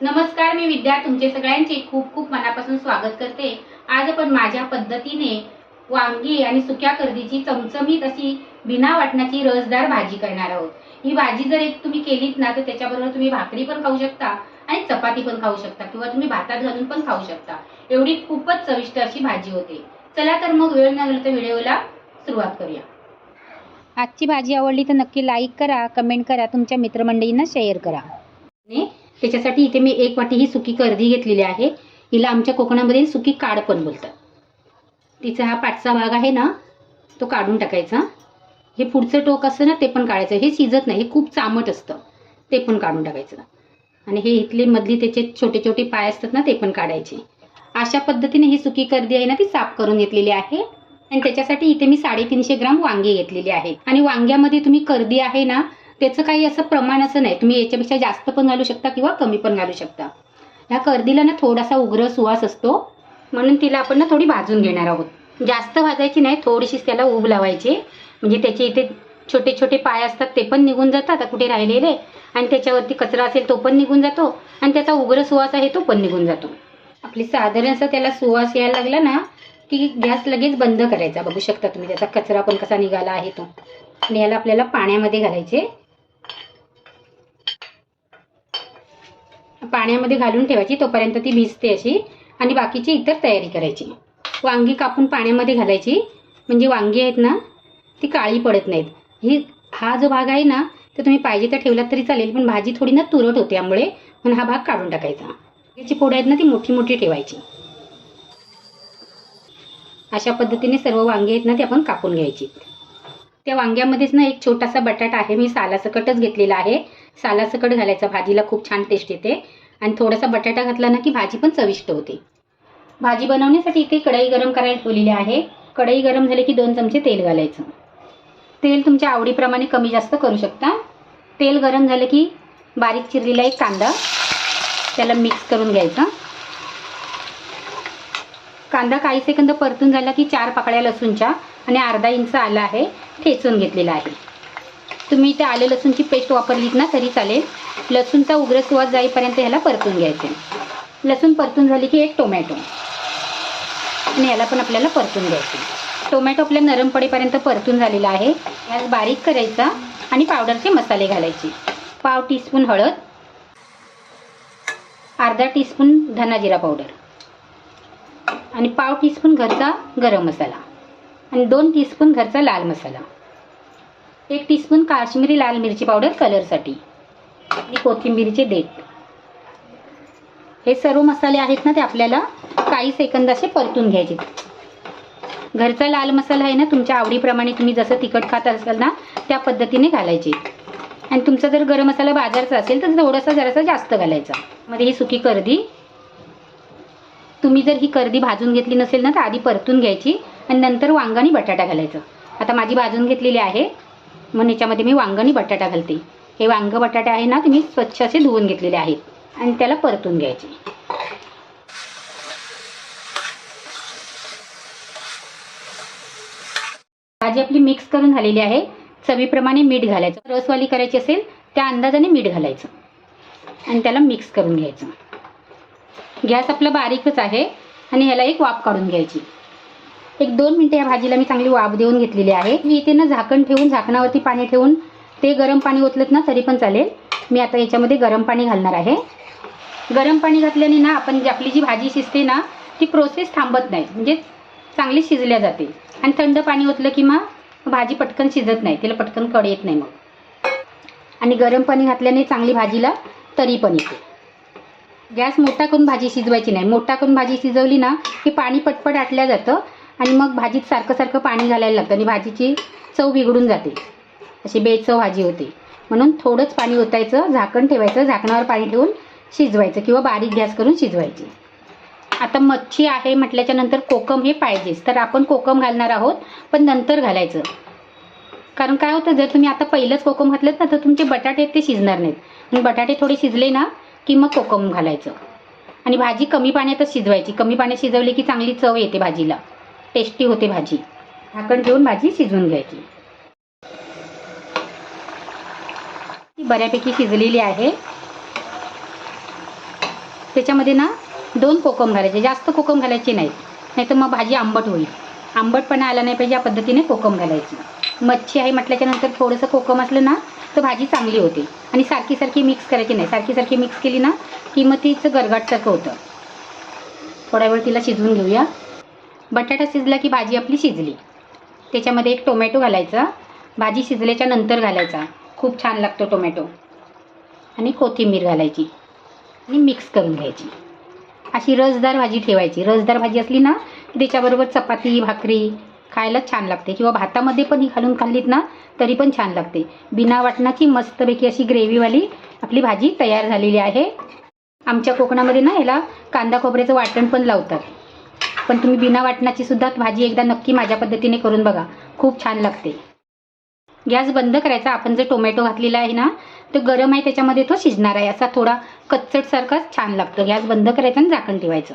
नमस्कार मी विद्या. तुमचे सगळ्यांचे खूप खूप मनापासून स्वागत करते. आज आपण माझ्या पद्धतीने वांगी आणि सुक्या करदीची चमचमीत अशी बिना वाटण्याची रसदार भाजी करणार आहोत. ही भाजी जर एक तुम्ही केलीत ना तर त्याच्याबरोबर तुम्ही भाकरी पण खाऊ शकता आणि चपाती पण खाऊ शकता किंवा तुम्ही भातात घालून पण खाऊ शकता. एवढी खूपच चविष्ट अशी भाजी होते. चला तर मग वेळ न तर व्हिडिओला सुरुवात करूया. आजची भाजी आवडली तर नक्की लाईक करा कमेंट करा तुमच्या मित्रमंडळींना शेअर करा. त्याच्यासाठी इथे मी एक वाटी ही सुकी कर्दी घेतलेली आहे. हिला आमच्या कोकणामध्ये सुकी काड पण बोलतात. तिचा हा पाठचा भाग आहे ना तो काढून टाकायचा. हे पुढचं टोक असतं ना ते पण काढायचं. हे शिजत नाही हे खूप चामट असतं. ते पण काढून टाकायचं. आणि हे इथले मधली त्याचे छोटे छोटे पाय असतात ना ते पण काढायचे. अशा पद्धतीने ही सुकी कर्दी आहे ना ती साफ करून घेतलेली आहे. आणि त्याच्यासाठी इथे मी साडेतीनशे ग्राम वांगे घेतलेले आहेत. आणि वांग्यामध्ये तुम्ही कर्दी आहे ना त्याचं काही असं प्रमाण असं नाही. तुम्ही याच्यापेक्षा जास्त पण घालू शकता किंवा कमी पण घालू शकता. ह्या कर्दीला ना थोडासा उग्र सुवास असतो. म्हणून तिला आपण ना थोडी भाजून घेणार आहोत. जास्त भाजायची नाही थोडीशीच त्याला उब लावायची. म्हणजे त्याचे इथे छोटे छोटे पाय असतात ते पण निघून जातात. कुठे राहिलेले? आणि त्याच्यावरती कचरा असेल तो पण निघून जातो. आणि त्याचा उग्र सुवास आहे तो पण निघून जातो. आपली साधारण असं त्याला सुवास यायला लागला ना की गॅस लगेच बंद करायचा. बघू शकता तुम्ही त्याचा कचरा पण कसा निघाला आहे तो. आणि याला आपल्याला पाण्यामध्ये घालायचे. पाण्यामध्ये घालून ठेवायची तोपर्यंत ती भिजते अशी. आणि बाकीची इतर तयारी करायची. वांगी कापून पाण्यामध्ये घालायची. म्हणजे वांगी आहेत ना ती काळी पडत नाहीत. ही हा जो भाग आहे ना तर तुम्ही पाहिजे तर ठेवलात तरी चालेल पण भाजी थोडी ना तुरट होते त्यामुळे म्हणून हा भाग काढून टाकायचा. याची पोळ्या आहेत ना ती मोठी मोठी ठेवायची. अशा पद्धतीने सर्व वांगी आहेत ना ती आपण कापून घ्यायची. त्या वांग्यामध्येच ना एक छोटासा बटाटा आहे. मी सालासकटच घेतलेला आहे. सालासकट घालायचा. भाजीला खूप छान टेस्ट येते. आणि थोडासा बटाटा घातला ना की भाजी पण चविष्ट होते. भाजी बनवण्यासाठी इथे कढई गरम करायला ठेवलेली आहे. कढई गरम झाली की दोन चमचे तेल घालायचं. तेल तुमच्या आवडीप्रमाणे कमी जास्त करू शकता. तेल गरम झालं की बारीक चिरलेला एक कांदा त्याला मिक्स करून घ्यायचा. कांदा काही सेकंद परतून झाला की चार पाकळ्या लसूणच्या आणि अर्धा इंच आलं आहे ठेचून घेतलेला आहे. तुम्ही इथे आले लसूणची पेस्ट वापरलीत ना तरी चालेल. लसूणचा उग्र सुवास जाईपर्यंत ह्याला परतून घ्यायचे. लसूण परतून झाली की एक टोमॅटो. आणि याला पण आपल्याला परतून घ्यायचे. टोमॅटो आपल्या नरम पडेपर्यंत परतून झालेला आहे. याला बारीक करायचा आणि पावडरचे मसाले घालायचे. पाव टीस्पून हळद अर्धा टीस्पून धना जिरा पावडर. आणि पाव टीस्पून घरचा गरम मसाला. आणि दोन टीस्पून घरचा लाल मसाला. एक टीस्पून काश्मीरी लाल मिरची पावडर कलरसाठी आणि कोथिंबीरीचे देठ. हे सर्व मसाले आहेत ना ते आपल्याला काही सेकंद असे परतून घ्यायचे. घरचा लाल मसाला आहे ना तुमच्या आवडीप्रमाणे तुम्ही जसं तिखट खात असाल ना त्या पद्धतीने घालायचे. आणि तुमचा जर गरम मसाला बाजारचा असेल तर थोडासा जरासा जास्त घालायचा. मध्ये ही सुकी करदी तुम्ही जर ही कर्दी भाजून घेतली नसेल ना तर आधी परतून घ्यायची आणि नंतर वांग आणि बटाटा घालायचं. आता माझी भाजून घेतलेली आहे मग याच्यामध्ये मी वांग आणि बटाटा घालते. हे वांग बटाटा आहे ना तुम्ही स्वच्छ असे धुवून घेतलेले आहेत आणि त्याला परतून घ्यायचे. भाजी आपली मिक्स करून झालेली आहे. चवीप्रमाणे मीठ घालायचं. रसवाली करायची असेल त्या अंदाजाने मीठ घालायचं. आणि त्याला मिक्स करून घ्यायचं. गॅस आपला बारीकच आहे आणि ह्याला एक वाफ काढून घ्यायची. एक दोन मिनटं या भाजीला मी चांगली वाफ देऊन घेतलेली आहे. मी इथे ना झाकण ठेवून झाकणावरती पाणी ठेवून ते गरम पाणी ओतलत ना तरी पण चालेल. मी आता याच्यामध्ये गरम पाणी घालणार आहे. गरम पाणी घातल्याने ना आपण जी आपली जी भाजी शिजते ना ती प्रोसेस थांबत नाही. म्हणजे चांगली शिजल्या जाते. आणि थंड पाणी ओतलं की मग भाजी पटकन शिजत नाही. तिला पटकन कड येत नाही मग. आणि गरम पाणी घातल्याने चांगली भाजीला तरी पण येते. गॅस मोठा करून भाजी शिजवायची नाही. मोठा करून भाजी शिजवली ना की पाणी पटपट आटल्या जातं आणि मग भाजीत सारखं सारखं पाणी घालायला लागतं आणि भाजीची चव बिघडून जाते. अशी बेचव भाजी होते. म्हणून थोडंच पाणी ओतायचं झाकण ठेवायचं झाकणावर पाणी ठेवून शिजवायचं किंवा बारीक गॅस करून शिजवायची. आता मच्छी आहे म्हटल्याच्या नंतर कोकम हे पाहिजेच. तर आपण कोकम घालणार आहोत पण नंतर घालायचं. कारण काय होतं जर तुम्ही आता पहिलंच कोकम घातलं ना तर तुमचे बटाटे ते शिजणार नाहीत. आणि बटाटे थोडे शिजले ना की मग कोकम घालायचं. आणि भाजी कमी पाण्यातच शिजवायची. कमी पाण्यात शिजवली की चांगली चव येते भाजीला. टेस्टी होते भाजी. झाकण ठेवून भाजी शिजवून घ्यायची. ती बऱ्यापैकी शिजलेली आहे. त्याच्यामध्ये ना दोन कोकम घालायचे. जास्त कोकम घालायचे नाहीत. नाही तर मग भाजी आंबट होईल. आंबटपणा आला नाही पाहिजे या पद्धतीने कोकम घालायची. मच्छी आहे म्हटल्याच्या नंतर थोडंसं कोकम असलं ना तर भाजी चांगली होते. आणि सारखी सारखी मिक्स करायची नाही. सारखी सारखी मिक्स केली ना की मग तिचं गरगाटसारखं होतं. थोडा वेळ तिला शिजवून घेऊया. बटाटा शिजला की भाजी आपली शिजली. त्याच्यामध्ये एक टोमॅटो घालायचा. भाजी शिजल्याच्या नंतर घालायचा. खूप छान लागतो टोमॅटो. आणि कोथिंबीर घालायची. आणि मिक्स करून घ्यायची. अशी रसदार भाजी ठेवायची. रसदार भाजी असली ना त्याच्याबरोबर चपाती भाकरी खायला छान लागते. किंवा भातामध्ये पण ही घालून खाल्लीत ना तरी पण छान लागते. बिना वाटणाची मस्तपैकी अशी ग्रेव्हीवाली आपली भाजी तयार झालेली आहे. आमच्या कोकणामध्ये ना याला कांदा खोबऱ्याचं वाटण पण लावतात. पण तुम्ही बिना वाटणाची सुद्धा भाजी एकदा नक्की माझ्या पद्धतीने करून बघा. खूप छान लागते. गॅस बंद करायचा. आपण जे टोमॅटो घातलेला आहे ना तो गरम आहे त्याच्यामध्ये तो शिजणार आहे. असा थोडा कच्चटसारखाच छान लागतो. गॅस बंद करायचा आणि झाकण ठेवायचं.